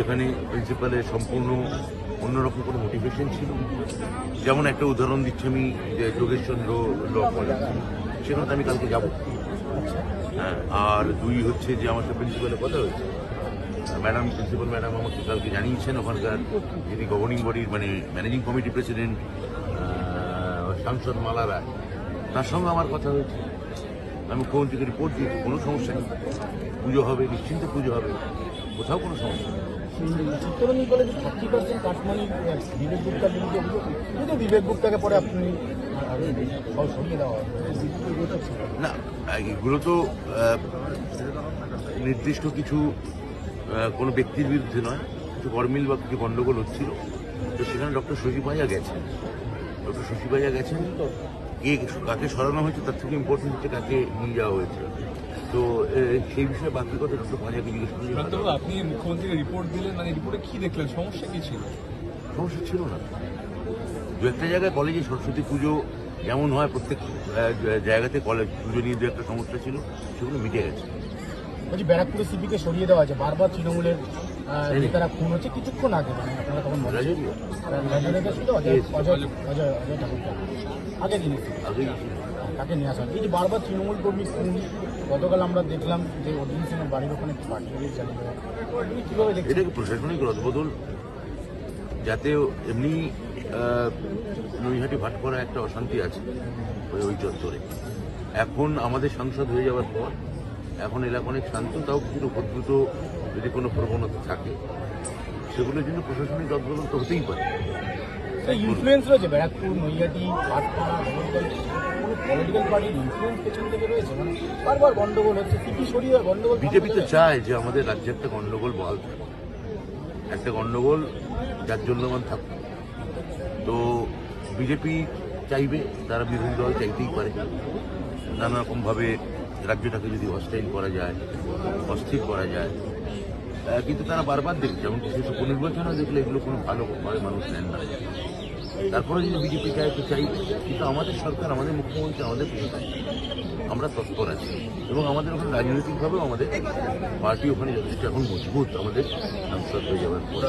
যেখানে প্রিন্সিপালের সম্পূর্ণ অন্যরকম কোনো মোটিভেশন ছিল? যেমন একটা উদাহরণ দিচ্ছি আমি, যে যোগেশচন্দ্র ল কলেজ। সেখানে আমি কালকে যাব। হ্যাঁ আর দুই হচ্ছে যে আমার সাথে প্রিন্সিপালের কথা হয়েছে। ম্যাডাম প্রিন্সিপাল ম্যাডাম আমাকে কালকে জানিয়েছেন ওখানকার যিনি গভর্নিং বডির মানে ম্যানেজিং কমিটি প্রেসিডেন্ট সাংসদ মালা রায়। তার সঙ্গে আমার কথা হয়েছে। আমি মুখ্যমন্ত্রীকে রিপোর্ট দিয়েছি, কোনো সমস্যা নেই। পুজো হবে, নিশ্চিন্তে পুজো হবে। কোথাও কোনো সমস্যা নেই। কলেজে thirty percent cut money Bibek গুপ্তার বিরুদ্ধে অভিযোগ যদি বিবেক গুপ্তাকে পরে আপনি না, এগুলো তো নির্দিষ্ট কিছু কোনো ব্যক্তির বিরুদ্ধে নয়। কিছু গরমিল বা কিছু গন্ডগোল হচ্ছিল। তো সেখানে ডক্টর শশী ভাইয়া গেছেন। ডক্টর শশী ভাইয়া গেছেন। কে কাকে সরানো হয়েছে তার থেকে ইম্পর্টেন্ট হচ্ছে কাকে নিয়ে যাওয়া হয়েছে তো সেই বিষয়ে বাকি কথা ডক্টর ভাইয়াকে জিজ্ঞেস হবে। আপনি মুখ্যমন্ত্রীকে রিপোর্ট দিলেন মানে রিপোর্টে কি দেখলেন? সমস্যা কি ছিল? সমস্যা ছিল না। দু একটা জায়গায় কলেজে সরস্বতী পুজো যেমন হয় প্রত্যেক জায়গাতে কলেজ পুজো নিয়ে দু একটা সমস্যা ছিল সেগুলো মিটে গেছে। বলছি ব্যারাকপুরে সিপিকে সরিয়ে দেওয়া হয়েছে বারবার তৃণমূলের এই। খুন হচ্ছে কিছুক্ষণ আগে মানে আপনারা তখন বলেন রাজনীতি। রাজনেতা ছিল অজয় অজয় অজয় অজয় ঠাকুরকে। আগে দিনে তাকে নিয়ে আসা। এই যে বারবার তৃণমূল কর্মী খুন গতকাল আমরা দেখলাম যে অর্জুন সিংয়ের বাড়ির ওখানে পার্টি চালিয়ে কীভাবে দেখছেন এটাকে প্রশাসনিক রদবদল? যাতে এমনি নৈহাটি ভাটকরা একটা অশান্তি আছে ওই ওই চত্বরে। এখন আমাদের সাংসদ হয়ে যাওয়ার পর এখন এলাকা অনেক শান্ত তাও কিছু উপদ্রুত যদি কোনো প্রবণতা থাকে সেগুলোর জন্য প্রশাসনিক রদবদল তো হতেই পারে। ইনফ্লুয়েন্স রয়েছে ব্যারাকপুর নৈয়াটি পাটপাড়া পলিটিক্যাল পার্টির ইনফ্লুয়েন্স পেছন থেকে রয়েছে? মানে বারবার গন্ডগোল হচ্ছে সিপি সরিয়ে গন্ডগোল বিজেপি তো চায় যে আমাদের রাজ্যে একটা গন্ডগোল বহাল থাকে। একটা গন্ডগোল জাজ্জল্যমান থাকুক তো বিজেপি চাইবে তারা বিরোধী দল চাইতেই পারে। নানা রকমভাবে রাজ্যটাকে যদি হস্টাইল করা যায়, অস্থির করা যায় কিন্তু তারা বারবার দেখছে। যেমন কিছু উপনির্বাচনে দেখলে এগুলো কোনো ভালো ভাবে মানুষ নেন না। তারপরে যদি বিজেপি চায়, তো চাইবে। কিন্তু আমাদের সরকার, আমাদের মুখ্যমন্ত্রী আমাদের প্রধান আমরা তৎপর আছি। এবং আমাদের ওখানে রাজনৈতিকভাবেও আমাদের পার্টি ওখানে যথেষ্ট এখন মজবুত আমাদের সাংসদ হয়ে যাওয়ার পর।